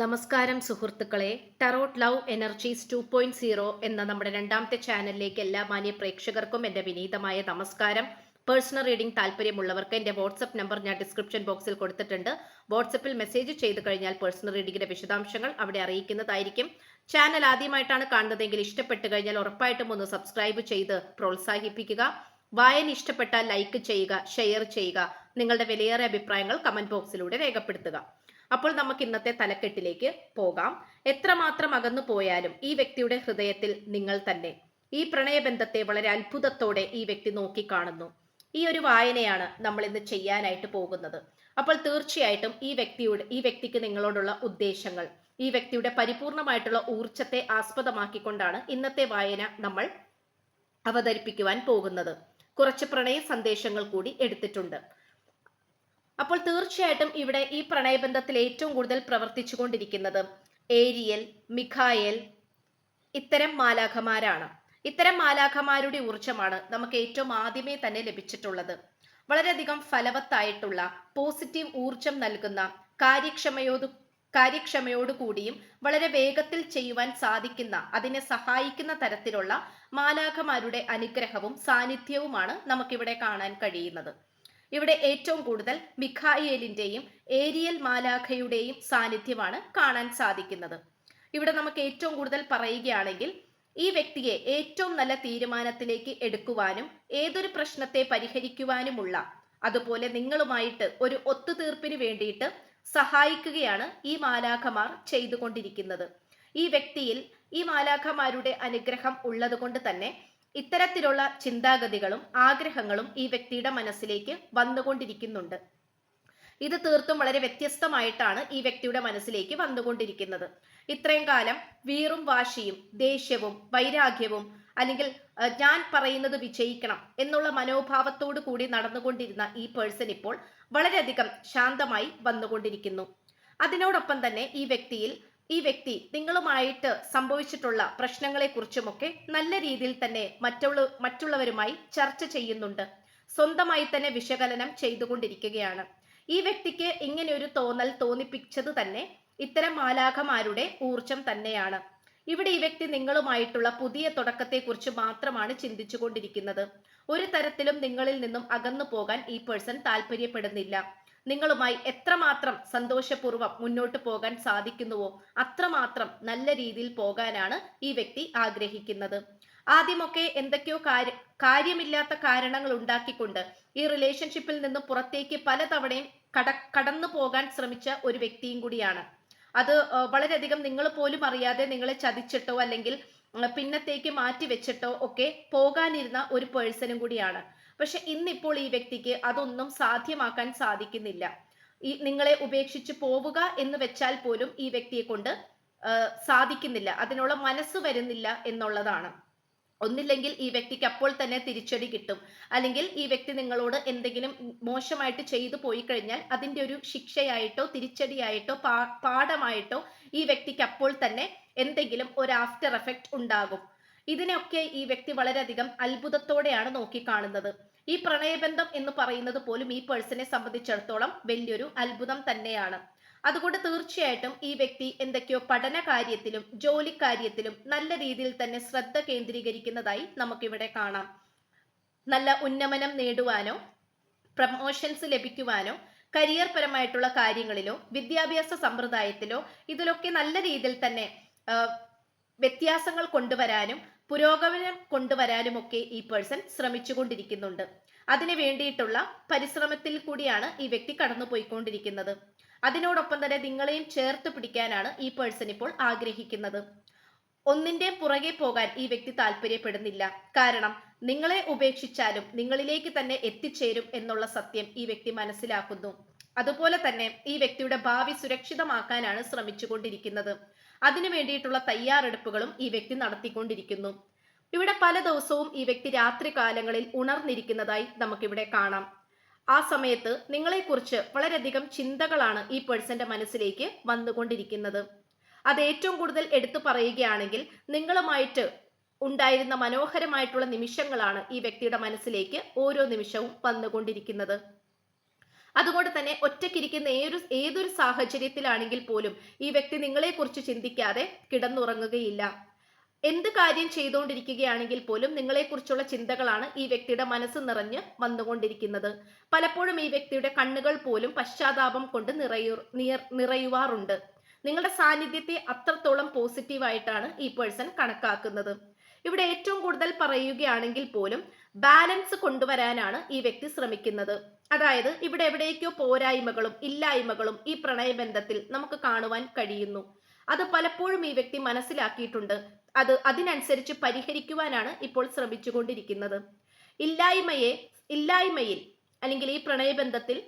നമസ്കാരം സുഹൃത്തുക്കളെ. Tarot love energies two point zero എന്ന നമ്മുടെ രണ്ടാമത്തെ ചാനലിലേക്ക് എല്ലാ മാന്യ പ്രേക്ഷകർക്കും എന്റെ വിനീതമായ നമസ്കാരം. പേഴ്സണൽ റീഡിംഗ് താല്പര്യമുള്ളവർക്ക് എന്റെ വാട്സപ്പ് നമ്പർ ഞാൻ ഡിസ്ക്രിപ്ഷൻ ബോക്സിൽ കൊടുത്തിട്ടുണ്ട്. വാട്സപ്പിൽ മെസ്സേജ് ചെയ്തു കഴിഞ്ഞാൽ പേഴ്സണൽ റീഡിംഗിന്റെ വിശദാംശങ്ങൾ അവിടെ അറിയിക്കുന്നതായിരിക്കും. ചാനൽ ആദ്യമായിട്ടാണ് കാണുന്നതെങ്കിൽ ഇഷ്ടപ്പെട്ടു കഴിഞ്ഞാൽ ഉറപ്പായിട്ടും ഒന്ന് സബ്സ്ക്രൈബ് ചെയ്ത് പ്രോത്സാഹിപ്പിക്കുക. വായന ഇഷ്ടപ്പെട്ടാൽ ലൈക്ക് ചെയ്യുക ഷെയർ ചെയ്യുക. നിങ്ങളുടെ വിലയേറെ അഭിപ്രായങ്ങൾ കമന്റ് ബോക്സിലൂടെ രേഖപ്പെടുത്തുക. അപ്പോൾ നമുക്ക് ഇന്നത്തെ തലക്കെട്ടിലേക്ക് പോകാം. എത്രമാത്രം അകന്നു പോയാലും ഈ വ്യക്തിയുടെ ഹൃദയത്തിൽ നിങ്ങൾ തന്നെ ഈ പ്രണയബന്ധത്തെ വളരെ അത്ഭുതത്തോടെ ഈ വ്യക്തി നോക്കിക്കാണുന്നു. ഈ ഒരു വായനയാണ് നമ്മൾ ഇന്ന് ചെയ്യാനായിട്ട് പോകുന്നത്. അപ്പോൾ തീർച്ചയായിട്ടും ഈ വ്യക്തിയുടെ ഈ വ്യക്തിക്ക് നിങ്ങളോടുള്ള ഉദ്ദേശങ്ങൾ ഈ വ്യക്തിയുടെ പരിപൂർണമായിട്ടുള്ള ഊർജത്തെ ആസ്പദമാക്കിക്കൊണ്ടാണ് ഇന്നത്തെ വായന നമ്മൾ അവതരിപ്പിക്കുവാൻ പോകുന്നത്. കുറച്ച് പ്രണയ സന്ദേശങ്ങൾ കൂടി എടുത്തിട്ടുണ്ട്. അപ്പോൾ തീർച്ചയായിട്ടും ഇവിടെ ഈ പ്രണയബന്ധത്തിൽ ഏറ്റവും കൂടുതൽ പ്രവർത്തിച്ചു കൊണ്ടിരിക്കുന്നത് ഏരിയൽ മിഖായൽ ഇത്തരം മാലാഖമാരാണ്. ഇത്തരം മാലാഖമാരുടെ ഊർജമാണ് നമുക്ക് ഏറ്റവും ആദ്യമേ തന്നെ ലഭിച്ചിട്ടുള്ളത്. വളരെയധികം ഫലവത്തായിട്ടുള്ള പോസിറ്റീവ് ഊർജം നൽകുന്ന കാര്യക്ഷമയോട് കാര്യക്ഷമയോടുകൂടിയും വളരെ വേഗത്തിൽ ചെയ്യുവാൻ സാധിക്കുന്ന അതിനെ സഹായിക്കുന്ന തരത്തിലുള്ള മാലാഖമാരുടെ അനുഗ്രഹവും സാന്നിധ്യവുമാണ് നമുക്കിവിടെ കാണാൻ കഴിയുന്നത്. ഇവിടെ ഏറ്റവും കൂടുതൽ മിഖായേലിന്റെയും ഏരിയൽ മാലാഖയുടെയും സാന്നിധ്യമാണ് കാണാൻ സാധിക്കുന്നത്. ഇവിടെ നമുക്ക് ഏറ്റവും കൂടുതൽ പറയുകയാണെങ്കിൽ ഈ വ്യക്തിയെ ഏറ്റവും നല്ല തീരുമാനത്തിലേക്ക് എടുക്കുവാനും ഏതൊരു പ്രശ്നത്തെ പരിഹരിക്കുവാനുമുള്ള അതുപോലെ നിങ്ങളുമായിട്ട് ഒരു ഒത്തുതീർപ്പിന് വേണ്ടിയിട്ട് സഹായിക്കുകയാണ് ഈ മാലാഖമാർ ചെയ്തുകൊണ്ടിരിക്കുന്നത്. ഈ വ്യക്തിയിൽ ഈ മാലാഖമാരുടെ അനുഗ്രഹം ഉള്ളതുകൊണ്ട് തന്നെ ഇത്തരത്തിലുള്ള ചിന്താഗതികളും ആഗ്രഹങ്ങളും ഈ വ്യക്തിയുടെ മനസ്സിലേക്ക് വന്നുകൊണ്ടിരിക്കുന്നുണ്ട്. ഇത് തീർത്തും വളരെ വ്യത്യസ്തമായിട്ടാണ് ഈ വ്യക്തിയുടെ മനസ്സിലേക്ക് വന്നുകൊണ്ടിരിക്കുന്നത്. ഇത്രയും കാലം വീറും വാശിയും ദേഷ്യവും വൈരാഗ്യവും അല്ലെങ്കിൽ ഞാൻ പറയുന്നത് വിജയിക്കണം എന്നുള്ള മനോഭാവത്തോട് കൂടി നടന്നുകൊണ്ടിരുന്ന ഈ പേഴ്സൺ ഇപ്പോൾ വളരെയധികം ശാന്തമായി വന്നുകൊണ്ടിരിക്കുന്നു. അതിനോടൊപ്പം തന്നെ ഈ വ്യക്തിയിൽ ഈ വ്യക്തി നിങ്ങളുമായിട്ട് സംഭവിച്ചിട്ടുള്ള പ്രശ്നങ്ങളെക്കുറിച്ചുമൊക്കെ നല്ല രീതിയിൽ തന്നെ മറ്റുള്ള മറ്റുള്ളവരുമായി ചർച്ച ചെയ്യുന്നുണ്ട്. സ്വന്തമായി തന്നെ വിശകലനം ചെയ്തുകൊണ്ടിരിക്കുകയാണ്. ഈ വ്യക്തിക്ക് ഇങ്ങനെ ഒരു തോന്നൽ തോന്നിപ്പിച്ചത് തന്നെ ഇത്തരം മാലാഖമാരുടെ ഊർജം തന്നെയാണ്. ഇവിടെ ഈ വ്യക്തി നിങ്ങളുമായിട്ടുള്ള പുതിയ തുടക്കത്തെക്കുറിച്ച് മാത്രമാണ് ചിന്തിച്ചു കൊണ്ടിരിക്കുന്നത് ഒരു തരത്തിലും നിങ്ങളിൽ നിന്നും അകന്നു പോകാൻ ഈ പേഴ്സൺ താല്പര്യപ്പെടുന്നില്ല നിങ്ങളുമായി എത്രമാത്രം സന്തോഷപൂർവം മുന്നോട്ട് പോകാൻ സാധിക്കുന്നുവോ അത്രമാത്രം നല്ല രീതിയിൽ പോകാനാണ് ഈ വ്യക്തി ആഗ്രഹിക്കുന്നത്. ആദ്യമൊക്കെ എന്തൊക്കെയോ കാര്യ കാര്യമില്ലാത്ത കാരണങ്ങൾ ഉണ്ടാക്കിക്കൊണ്ട് ഈ റിലേഷൻഷിപ്പിൽ നിന്ന് പുറത്തേക്ക് പലതവണയും കട കടന്നു പോകാൻ ശ്രമിച്ച ഒരു വ്യക്തിയും കൂടിയാണ്. അത് വളരെയധികം നിങ്ങൾ പോലും അറിയാതെ നിങ്ങളെ ചതിച്ചിട്ടോ അല്ലെങ്കിൽ പിന്നത്തേക്ക് മാറ്റി വെച്ചിട്ടോ ഒക്കെ പോകാനിരുന്ന ഒരു പേഴ്സണും കൂടിയാണ്. പക്ഷെ ഇന്നിപ്പോൾ ഈ വ്യക്തിക്ക് അതൊന്നും സാധ്യമാക്കാൻ സാധിക്കുന്നില്ല. ഈ നിങ്ങളെ ഉപേക്ഷിച്ച് പോവുക എന്ന് വെച്ചാൽ പോലും ഈ വ്യക്തിയെ കൊണ്ട് സാധിക്കുന്നില്ല. അതിനുള്ള മനസ്സ് വരുന്നില്ല എന്നുള്ളതാണ്. ഒന്നില്ലെങ്കിൽ ഈ വ്യക്തിക്ക് അപ്പോൾ തന്നെ തിരിച്ചടി കിട്ടും. അല്ലെങ്കിൽ ഈ വ്യക്തി നിങ്ങളോട് എന്തെങ്കിലും മോശമായിട്ട് ചെയ്തു പോയി കഴിഞ്ഞാൽ അതിന്റെ ഒരു ശിക്ഷയായിട്ടോ തിരിച്ചടിയായിട്ടോ പാഠമായിട്ടോ ഈ വ്യക്തിക്ക് അപ്പോൾ തന്നെ എന്തെങ്കിലും ഒരു ആഫ്റ്റർ എഫക്റ്റ് ഉണ്ടാകും. ഇതിനൊക്കെ ഈ വ്യക്തി വളരെയധികം അത്ഭുതത്തോടെയാണ് നോക്കിക്കാണുന്നത്. ഈ പ്രണയബന്ധം എന്ന് പറയുന്നത് പോലും ഈ പേഴ്സണെ സംബന്ധിച്ചിടത്തോളം വലിയൊരു അത്ഭുതം തന്നെയാണ്. അതുകൊണ്ട് തീർച്ചയായിട്ടും ഈ വ്യക്തി എന്തൊക്കെയോ പഠന കാര്യത്തിലും ജോലി കാര്യത്തിലും നല്ല രീതിയിൽ തന്നെ ശ്രദ്ധ കേന്ദ്രീകരിക്കുന്നതായി നമുക്കിവിടെ കാണാം. നല്ല ഉന്നമനം നേടുവാനോ പ്രമോഷൻസ് ലഭിക്കുവാനോ കരിയർ പരമായിട്ടുള്ള കാര്യങ്ങളിലോ വിദ്യാഭ്യാസ സമ്പ്രദായത്തിലോ ഇതിലൊക്കെ നല്ല രീതിയിൽ തന്നെ വ്യത്യാസങ്ങൾ കൊണ്ടുവരാനും പുരോഗമനം കൊണ്ടുവരാനുമൊക്കെ ഈ പേഴ്സൺ ശ്രമിച്ചുകൊണ്ടിരിക്കുന്നുണ്ട്. അതിനു വേണ്ടിയിട്ടുള്ള പരിശ്രമത്തിൽ കൂടിയാണ് ഈ വ്യക്തി കടന്നു പോയിക്കൊണ്ടിരിക്കുന്നത് അതിനോടൊപ്പം തന്നെ നിങ്ങളെയും ചേർത്ത് പിടിക്കാനാണ് ഈ പേഴ്സൺ ഇപ്പോൾ ആഗ്രഹിക്കുന്നത്. ഒന്നിന്റെ പുറകെ പോകാൻ ഈ വ്യക്തി താല്പര്യപ്പെടുന്നില്ല. കാരണം നിങ്ങളെ ഉപേക്ഷിച്ചാലും നിങ്ങളിലേക്ക് തന്നെ എത്തിച്ചേരും എന്നുള്ള സത്യം ഈ വ്യക്തി മനസ്സിലാക്കുന്നു. അതുപോലെ തന്നെ ഈ വ്യക്തിയുടെ ഭാവി സുരക്ഷിതമാക്കാനാണ് ശ്രമിച്ചുകൊണ്ടിരിക്കുന്നത്. അതിനു വേണ്ടിയിട്ടുള്ള തയ്യാറെടുപ്പുകളും ഈ വ്യക്തി നടത്തിക്കൊണ്ടിരിക്കുന്നു. ഇവിടെ പല ദിവസവും ഈ വ്യക്തി രാത്രി കാലങ്ങളിൽ ഉണർന്നിരിക്കുന്നതായി നമുക്കിവിടെ കാണാം. ആ സമയത്ത് നിങ്ങളെക്കുറിച്ച് വളരെയധികം ചിന്തകളാണ് ഈ പേഴ്സന്റെ മനസ്സിലേക്ക് വന്നുകൊണ്ടിരിക്കുന്നത്. അത് ഏറ്റവും കൂടുതൽ എടുത്തു പറയുകയാണെങ്കിൽ നിങ്ങളുമായിട്ട് ഉണ്ടായിരുന്ന മനോഹരമായിട്ടുള്ള നിമിഷങ്ങളാണ് ഈ വ്യക്തിയുടെ മനസ്സിലേക്ക് ഓരോ നിമിഷവും വന്നുകൊണ്ടിരിക്കുന്നത്. അതുകൊണ്ട് തന്നെ ഒറ്റയ്ക്കിരിക്കുന്ന ഏതൊരു ഏതൊരു സാഹചര്യത്തിലാണെങ്കിൽ പോലും ഈ വ്യക്തി നിങ്ങളെക്കുറിച്ച് ചിന്തിക്കാതെ കിടന്നുറങ്ങുകയില്ല. എന്ത് കാര്യം ചെയ്തുകൊണ്ടിരിക്കുകയാണെങ്കിൽ പോലും നിങ്ങളെക്കുറിച്ചുള്ള ചിന്തകളാണ് ഈ വ്യക്തിയുടെ മനസ്സ് നിറഞ്ഞ് വന്നുകൊണ്ടിരിക്കുന്നത്. പലപ്പോഴും ഈ വ്യക്തിയുടെ കണ്ണുകൾ പോലും പശ്ചാത്താപം കൊണ്ട് നിറയു നിറയുവാറുണ്ട്. നിങ്ങളുടെ സാന്നിധ്യത്തെ അത്രത്തോളം പോസിറ്റീവായിട്ടാണ് ഈ പേഴ്സൺ കണക്കാക്കുന്നത്. ഇവിടെ ഏറ്റവും കൂടുതൽ പറയുകയാണെങ്കിൽ പോലും ബാലൻസ് കൊണ്ടുവരാനാണ് ഈ വ്യക്തി ശ്രമിക്കുന്നത്. അതായത് ഇവിടെ എവിടേക്കോ പോരായ്മകളും ഇല്ലായ്മകളും ഈ പ്രണയബന്ധത്തിൽ നമുക്ക് കാണുവാൻ കഴിയുന്നു. അത് പലപ്പോഴും ഈ വ്യക്തി മനസ്സിലാക്കിയിട്ടുണ്ട്. അത് അതിനനുസരിച്ച് പരിഹരിക്കുവാനാണ് ഇപ്പോൾ ശ്രമിച്ചുകൊണ്ടിരിക്കുന്നത്. ഇല്ലായ്മയെ ഇല്ലായ്മയിൽ അല്ലെങ്കിൽ ഈ പ്രണയബന്ധത്തിൽ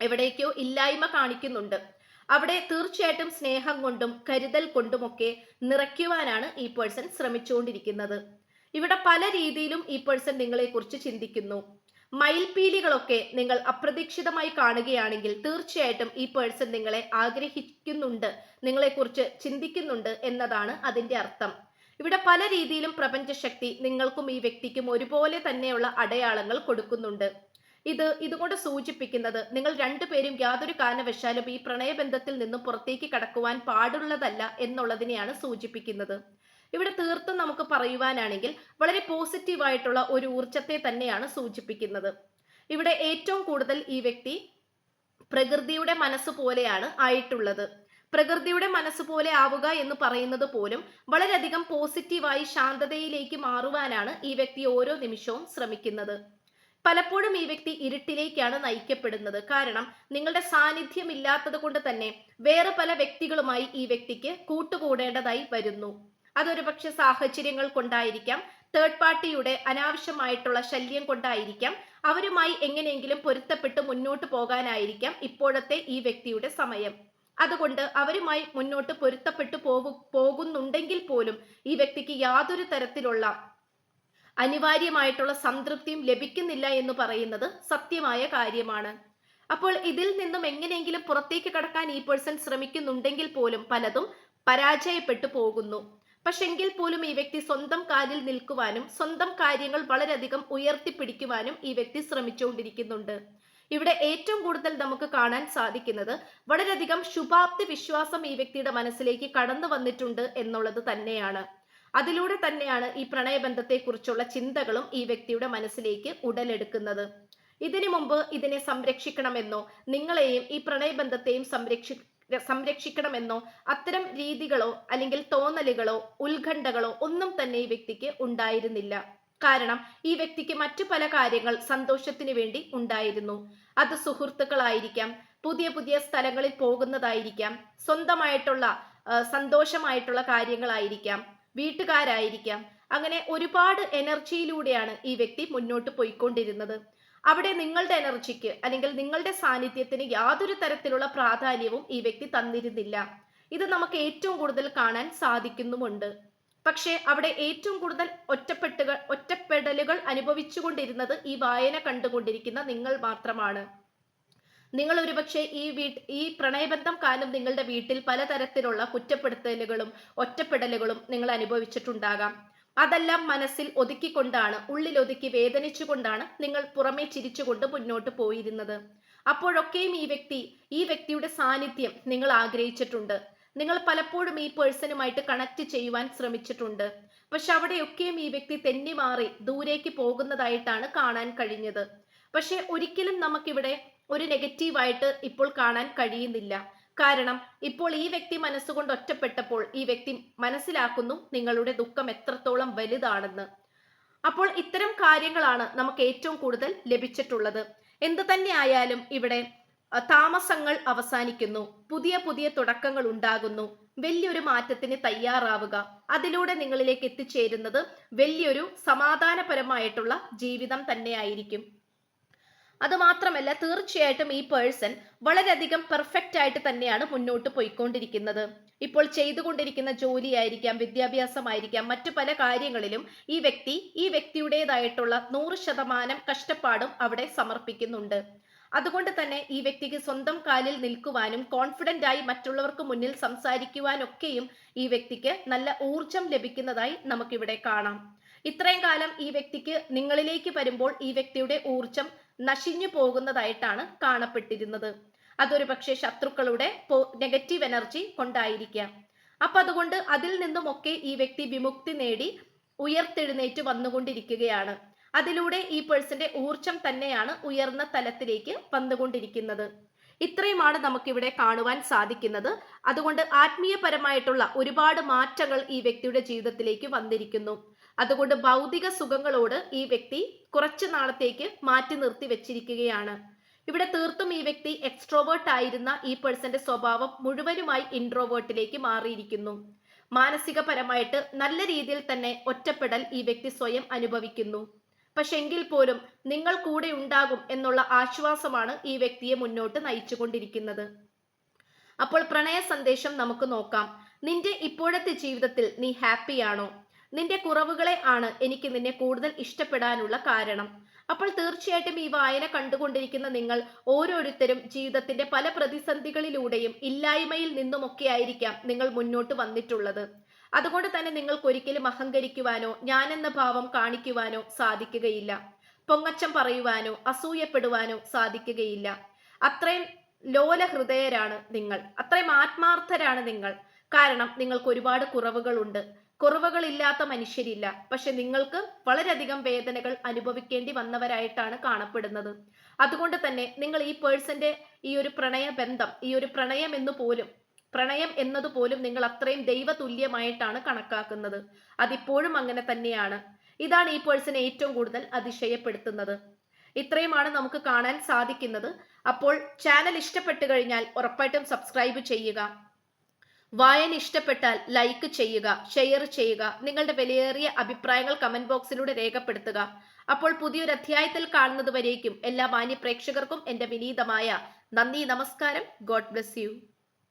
എവിടേക്കോ ഇല്ലായ്മ കാണിക്കുന്നുണ്ട്. അവിടെ തീർച്ചയായിട്ടും സ്നേഹം കൊണ്ടും കരുതൽ കൊണ്ടുമൊക്കെ നിറയ്ക്കുവാനാണ് ഈ പേഴ്സൺ ശ്രമിച്ചുകൊണ്ടിരിക്കുന്നത്. ഇവിടെ പല രീതിയിലും ഈ പേഴ്സൺ നിങ്ങളെക്കുറിച്ച് ചിന്തിക്കുന്നു. മയിൽപീലികളൊക്കെ നിങ്ങൾ അപ്രതീക്ഷിതമായി കാണുകയാണെങ്കിൽ തീർച്ചയായിട്ടും ഈ പേഴ്സൺ നിങ്ങളെ ആഗ്രഹിക്കുന്നുണ്ട് നിങ്ങളെക്കുറിച്ച് ചിന്തിക്കുന്നുണ്ട് എന്നതാണ് അതിന്റെ അർത്ഥം. ഇവിടെ പല രീതിയിലും പ്രപഞ്ചശക്തി നിങ്ങൾക്കും ഈ വ്യക്തിക്കും ഒരുപോലെ തന്നെയുള്ള അടയാളങ്ങൾ കൊടുക്കുന്നുണ്ട്. ഇത് ഇതുകൊണ്ട് സൂചിപ്പിക്കുന്നത് നിങ്ങൾ രണ്ടുപേരും യാതൊരു കാരണവശാലും ഈ പ്രണയബന്ധത്തിൽ നിന്നും പുറത്തേക്ക് കടക്കുവാൻ പാടുള്ളതല്ല എന്നുള്ളതിനെയാണ് സൂചിപ്പിക്കുന്നത്. ഇവിടെ തീർത്തും നമുക്ക് പറയുവാനാണെങ്കിൽ വളരെ പോസിറ്റീവായിട്ടുള്ള ഒരു ഊർജത്തെ തന്നെയാണ് സൂചിപ്പിക്കുന്നത്. ഇവിടെ ഏറ്റവും കൂടുതൽ ഈ വ്യക്തി പ്രകൃതിയുടെ മനസ്സ് പോലെയാണ് ആയിട്ടുള്ളത്. പ്രകൃതിയുടെ മനസ്സ് പോലെ ആവുക എന്ന് പറയുന്നത് പോലും വളരെയധികം പോസിറ്റീവായി ശാന്തതയിലേക്ക് മാറുവാനാണ് ഈ വ്യക്തി ഓരോ നിമിഷവും ശ്രമിക്കുന്നത്. പലപ്പോഴും ഈ വ്യക്തി ഇരുട്ടിലേക്കാണ് നയിക്കപ്പെടുന്നത്. കാരണം നിങ്ങളുടെ സാന്നിധ്യം ഇല്ലാത്തത് കൊണ്ട് തന്നെ വേറെ പല വ്യക്തികളുമായി ഈ വ്യക്തിക്ക് കൂട്ടുകൂടേണ്ടതായി വരുന്നു. അതൊരു പക്ഷെ സാഹചര്യങ്ങൾ കൊണ്ടായിരിക്കാം തേർഡ് പാർട്ടിയുടെ അനാവശ്യമായിട്ടുള്ള ശല്യം കൊണ്ടായിരിക്കാം. അവരുമായി എങ്ങനെയെങ്കിലും പൊരുത്തപ്പെട്ട് മുന്നോട്ട് പോകാനായിരിക്കാം ഇപ്പോഴത്തെ ഈ വ്യക്തിയുടെ സമയം. അതുകൊണ്ട് അവരുമായി മുന്നോട്ട് പൊരുത്തപ്പെട്ടു പോകുന്നുണ്ടെങ്കിൽ പോലും ഈ വ്യക്തിക്ക് യാതൊരു തരത്തിലുള്ള അനിവാര്യമായിട്ടുള്ള സംതൃപ്തിയും ലഭിക്കുന്നില്ല എന്ന് പറയുന്നത് സത്യമായ കാര്യമാണ്. അപ്പോൾ ഇതിൽ നിന്നും എങ്ങനെയെങ്കിലും പുറത്തേക്ക് കടക്കാൻ ഈ പേഴ്സൺ ശ്രമിക്കുന്നുണ്ടെങ്കിൽ പോലും പലതും പരാജയപ്പെട്ടു പോകുന്നു. പക്ഷെങ്കിൽ പോലും ഈ വ്യക്തി സ്വന്തം കാലിൽ നിൽക്കുവാനും സ്വന്തം കാര്യങ്ങൾ വളരെയധികം ഉയർത്തിപ്പിടിക്കുവാനും ഈ വ്യക്തി ശ്രമിച്ചുകൊണ്ടിരിക്കുന്നുണ്ട്. ഇവിടെ ഏറ്റവും കൂടുതൽ നമുക്ക് കാണാൻ സാധിക്കുന്നത് വളരെയധികം ശുഭാപ്തി വിശ്വാസം ഈ വ്യക്തിയുടെ മനസ്സിലേക്ക് കടന്നു വന്നിട്ടുണ്ട് എന്നുള്ളത് തന്നെയാണ്. അതിലൂടെ തന്നെയാണ് ഈ പ്രണയബന്ധത്തെക്കുറിച്ചുള്ള ചിന്തകളും ഈ വ്യക്തിയുടെ മനസ്സിലേക്ക് ഉടലെടുക്കുന്നത്. ഇതിനു മുമ്പ് ഇതിനെ സംരക്ഷിക്കണമെന്നോ നിങ്ങളെയും ഈ പ്രണയബന്ധത്തെയും സംരക്ഷി സംരക്ഷിക്കണമെന്നോ അത്തരം രീതികളോ അല്ലെങ്കിൽ തോന്നലുകളോ ഉത്കണ്ഠകളോ ഒന്നും തന്നെ ഈ വ്യക്തിക്ക് ഉണ്ടായിരുന്നില്ല. കാരണം ഈ വ്യക്തിക്ക് മറ്റു പല കാര്യങ്ങൾ സന്തോഷത്തിന് വേണ്ടി ഉണ്ടായിരുന്നു. അത് സുഹൃത്തുക്കളായിരിക്കാം പുതിയ പുതിയ സ്ഥലങ്ങളിൽ പോകുന്നതായിരിക്കാം സ്വന്തമായിട്ടുള്ള സന്തോഷമായിട്ടുള്ള കാര്യങ്ങളായിരിക്കാം വീട്ടുകാരായിരിക്കാം. അങ്ങനെ ഒരുപാട് എനർജിയിലൂടെയാണ് ഈ വ്യക്തി മുന്നോട്ട് പോയിക്കൊണ്ടിരുന്നത്. അവിടെ നിങ്ങളുടെ എനർജിക്ക് അല്ലെങ്കിൽ നിങ്ങളുടെ സാന്നിധ്യത്തിന് യാതൊരു തരത്തിലുള്ള പ്രാധാന്യവും ഈ വ്യക്തി തന്നിരുന്നില്ല. ഇത് നമുക്ക് ഏറ്റവും കൂടുതൽ കാണാൻ സാധിക്കുന്നുമുണ്ട്. പക്ഷേ അവിടെ ഏറ്റവും കൂടുതൽ ഒറ്റപ്പെട്ടുകൾ ഒറ്റപ്പെടലുകൾ അനുഭവിച്ചുകൊണ്ടിരുന്നത് ഈ വായന കണ്ടുകൊണ്ടിരിക്കുന്ന നിങ്ങൾ മാത്രമാണ്. നിങ്ങൾ ഒരുപക്ഷെ ഈ വീട്ട് ഈ പ്രണയബന്ധം കാരണം നിങ്ങളുടെ വീട്ടിൽ പലതരത്തിലുള്ള കുറ്റപ്പെടുത്തലുകളും ഒറ്റപ്പെടലുകളും നിങ്ങൾ അനുഭവിച്ചിട്ടുണ്ടാകാം. അതെല്ലാം മനസ്സിൽ ഒതുക്കിക്കൊണ്ടാണ് ഉള്ളിൽ ഒതുക്കി വേദനിച്ചുകൊണ്ടാണ് നിങ്ങൾ പുറമേ ചിരിച്ചുകൊണ്ട് മുന്നോട്ട് പോയിരുന്നത്. അപ്പോഴൊക്കെയും ഈ വ്യക്തി ഈ വ്യക്തിയുടെ സാന്നിധ്യം നിങ്ങൾ ആഗ്രഹിച്ചിട്ടുണ്ട്. നിങ്ങൾ പലപ്പോഴും ഈ പേഴ്സണുമായിട്ട് കണക്ട് ചെയ്യുവാൻ ശ്രമിച്ചിട്ടുണ്ട്. പക്ഷെ അവിടെയൊക്കെയും ഈ വ്യക്തി തെന്നി മാറി ദൂരേക്ക് പോകുന്നതായിട്ടാണ് കാണാൻ കഴിഞ്ഞത്. പക്ഷെ ഒരിക്കലും നമുക്കിവിടെ ഒരു നെഗറ്റീവായിട്ട് ഇപ്പോൾ കാണാൻ കഴിയുന്നില്ല. കാരണം ഇപ്പോൾ ഈ വ്യക്തി മനസ്സുകൊണ്ട് ഒറ്റപ്പെട്ടപ്പോൾ ഈ വ്യക്തി മനസ്സിലാക്കുന്നു നിങ്ങളുടെ ദുഃഖം എത്രത്തോളം വലുതാണെന്ന്. അപ്പോൾ ഇത്തരം കാര്യങ്ങളാണ് നമുക്ക് ഏറ്റവും കൂടുതൽ ലഭിച്ചിട്ടുള്ളത്. എന്ത് തന്നെ ആയാലും ഇവിടെ താമസങ്ങൾ അവസാനിക്കുന്നു. പുതിയ പുതിയ തുടക്കങ്ങൾ ഉണ്ടാകുന്നു. വലിയൊരു മാറ്റത്തിന് തയ്യാറാവുക. അതിലൂടെ നിങ്ങളിലേക്ക് എത്തിച്ചേരുന്നത് വലിയൊരു സമാധാനപരമായിട്ടുള്ള ജീവിതം തന്നെയായിരിക്കും. അതുമാത്രമല്ല തീർച്ചയായിട്ടും ഈ പേഴ്സൺ വളരെയധികം പെർഫെക്റ്റ് ആയിട്ട് തന്നെയാണ് മുന്നോട്ട് പോയിക്കൊണ്ടിരിക്കുന്നത്. ഇപ്പോൾ ചെയ്തുകൊണ്ടിരിക്കുന്ന ജോലിയായിരിക്കാം വിദ്യാഭ്യാസമായിരിക്കാം മറ്റു പല കാര്യങ്ങളിലും ഈ വ്യക്തി ഈ വ്യക്തിയുടേതായിട്ടുള്ള നൂറ് ശതമാനം കഷ്ടപ്പാടും അവിടെ സമർപ്പിക്കുന്നുണ്ട്. അതുകൊണ്ട് തന്നെ ഈ വ്യക്തിക്ക് സ്വന്തം കാലിൽ നിൽക്കുവാനും കോൺഫിഡന്റ് ആയി മറ്റുള്ളവർക്ക് മുന്നിൽ സംസാരിക്കുവാനൊക്കെയും ഈ വ്യക്തിക്ക് നല്ല ഊർജം ലഭിക്കുന്നതായി നമുക്കിവിടെ കാണാം. ഇത്രയും കാലം ഈ വ്യക്തിക്ക് നിങ്ങളിലേക്ക് വരുമ്പോൾ ഈ വ്യക്തിയുടെ ഊർജം നശിഞ്ഞു പോകുന്നതായിട്ടാണ് കാണപ്പെട്ടിരുന്നത്. അതൊരു പക്ഷേ ശത്രുക്കളുടെ നെഗറ്റീവ് എനർജി കൊണ്ടായിരിക്കാം. അപ്പൊ അതുകൊണ്ട് അതിൽ നിന്നുമൊക്കെ ഈ വ്യക്തി വിമുക്തി നേടി ഉയർത്തെഴുന്നേറ്റ് വന്നുകൊണ്ടിരിക്കുകയാണ്. അതിലൂടെ ഈ പേഴ്സന്റെ ഊർജം തന്നെയാണ് ഉയർന്ന തലത്തിലേക്ക് വന്നുകൊണ്ടിരിക്കുന്നത്. ഇത്രയുമാണ് നമുക്കിവിടെ കാണുവാൻ സാധിക്കുന്നത്. അതുകൊണ്ട് ആത്മീയപരമായിട്ടുള്ള ഒരുപാട് മാറ്റങ്ങൾ ഈ വ്യക്തിയുടെ ജീവിതത്തിലേക്ക് വന്നിരിക്കുന്നു. അതുകൊണ്ട് ഭൗതിക സുഖങ്ങളോട് ഈ വ്യക്തി കുറച്ചു നാളത്തേക്ക് മാറ്റി നിർത്തി വെച്ചിരിക്കുകയാണ്. ഇവിടെ തീർത്തും ഈ വ്യക്തി എക്സ്ട്രോവേർട്ട് ആയിരുന്ന ഈ പേഴ്സന്റെ സ്വഭാവം മുഴുവനുമായി ഇൻട്രോവേർട്ടിലേക്ക് മാറിയിരിക്കുന്നു. മാനസികപരമായിട്ട് നല്ല രീതിയിൽ തന്നെ ഒറ്റപ്പെടൽ ഈ വ്യക്തി സ്വയം അനുഭവിക്കുന്നു. പക്ഷെ എങ്കിൽ പോലും നിങ്ങൾ കൂടെ ഉണ്ടാകും എന്നുള്ള ആശ്വാസമാണ് ഈ വ്യക്തിയെ മുന്നോട്ട് നയിച്ചുകൊണ്ടിരിക്കുന്നത്. അപ്പോൾ പ്രണയ സന്ദേശം നമുക്ക് നോക്കാം. നിന്റെ ഇപ്പോഴത്തെ ജീവിതത്തിൽ നീ ഹാപ്പിയാണോ നിന്റെ കുറവുകളെ ആണ് എനിക്ക് നിന്നെ കൂടുതൽ ഇഷ്ടപ്പെടാനുള്ള കാരണം. അപ്പോൾ തീർച്ചയായിട്ടും ഈ വായന കണ്ടുകൊണ്ടിരിക്കുന്ന നിങ്ങൾ ഓരോരുത്തരും ജീവിതത്തിന്റെ പല പ്രതിസന്ധികളിലൂടെയും ഇല്ലായ്മയിൽ നിന്നുമൊക്കെ ആയിരിക്കാം നിങ്ങൾ മുന്നോട്ട് വന്നിട്ടുള്ളത്. അതുകൊണ്ട് തന്നെ നിങ്ങൾക്ക് ഒരിക്കലും അഹങ്കരിക്കുവാനോ ഞാനെന്ന ഭാവം കാണിക്കുവാനോ സാധിക്കുകയില്ല. പൊങ്ങച്ചം പറയുവാനോ അസൂയപ്പെടുവാനോ സാധിക്കുകയില്ല. അത്രയും ലോല ഹൃദയരാണ് നിങ്ങൾ. അത്രയും ആത്മാർത്ഥരാണ് നിങ്ങൾ. കാരണം നിങ്ങൾക്ക് ഒരുപാട് കുറവുകളുണ്ട്. കുറവുകളില്ലാത്ത മനുഷ്യരില്ല. പക്ഷെ നിങ്ങൾക്ക് വളരെയധികം വേദനകൾ അനുഭവിക്കേണ്ടി വന്നവരായിട്ടാണ് കാണപ്പെടുന്നത്. അതുകൊണ്ട് തന്നെ നിങ്ങൾ ഈ പേഴ്സന്റെ ഈ ഒരു പ്രണയ ബന്ധം ഈ ഒരു പ്രണയം എന്ന് പോലും പ്രണയം എന്നതുപോലും നിങ്ങൾ അത്രയും ദൈവതുല്യമായിട്ടാണ് കണക്കാക്കുന്നത്. അതിപ്പോഴും അങ്ങനെ തന്നെയാണ്. ഇതാണ് ഈ പേഴ്സണെ ഏറ്റവും കൂടുതൽ അതിശയപ്പെടുത്തുന്നത്. ഇത്രയുമാണ് നമുക്ക് കാണാൻ സാധിക്കുന്നത്. അപ്പോൾ ചാനൽ ഇഷ്ടപ്പെട്ടു കഴിഞ്ഞാൽ ഉറപ്പായിട്ടും സബ്സ്ക്രൈബ് ചെയ്യുക. വായന ഇഷ്ടപ്പെട്ടാൽ ലൈക്ക് ചെയ്യുക ഷെയർ ചെയ്യുക നിങ്ങളുടെ വിലയേറിയ അഭിപ്രായങ്ങൾ കമന്റ് ബോക്സിലൂടെ രേഖപ്പെടുത്തുക. അപ്പോൾ പുതിയൊരു അധ്യായത്തിൽ കാണുന്നതുവരേക്കും എല്ലാ മാന്യ പ്രേക്ഷകർക്കും എന്റെ വിനീതമായ നന്ദി നമസ്കാരം. God bless you.